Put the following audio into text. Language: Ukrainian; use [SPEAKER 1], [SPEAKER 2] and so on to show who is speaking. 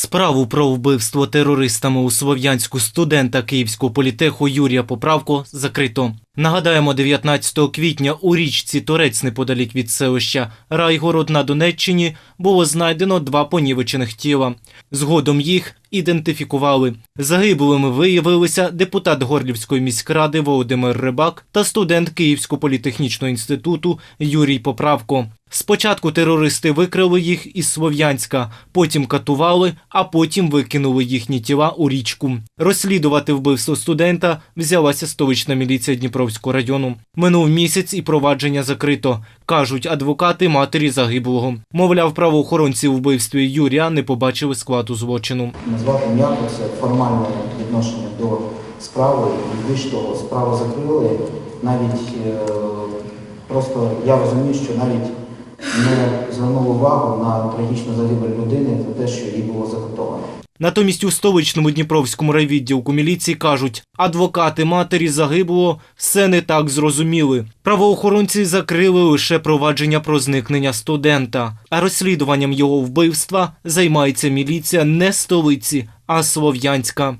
[SPEAKER 1] Справу про вбивство терористами у Слов'янську студента Київського політеху Юрія Поправко закрито. Нагадаємо, 19 квітня у річці Торець неподалік від селища Райгород на Донеччині було знайдено два понівечених тіла. Згодом їх ідентифікували. Загиблими виявилися депутат Горлівської міськради Володимир Рибак та студент Київського політехнічного інституту Юрій Поправко. Спочатку терористи викрили їх із Слов'янська, потім катували, а потім викинули їхні тіла у річку. Розслідувати вбивство студента взялася столична міліція Дніпровського району. Минув місяць і провадження закрито, кажуть адвокати матері загиблого. Мовляв, правоохоронці у вбивстві Юрія не побачили складу злочину.
[SPEAKER 2] Назвати м'яко це формальне відношення до справи. Більш того, справу закрили. Навіть е, просто я розумію, що навіть не звернули увагу на трагічну загибель людини за те, що їй було закатовано.
[SPEAKER 1] Натомість у столичному Дніпровському райвідділку міліції кажуть, адвокати матері загиблого все не так зрозуміли. Правоохоронці закрили лише провадження про зникнення студента, а розслідуванням його вбивства займається міліція не столиці, а Слов'янська.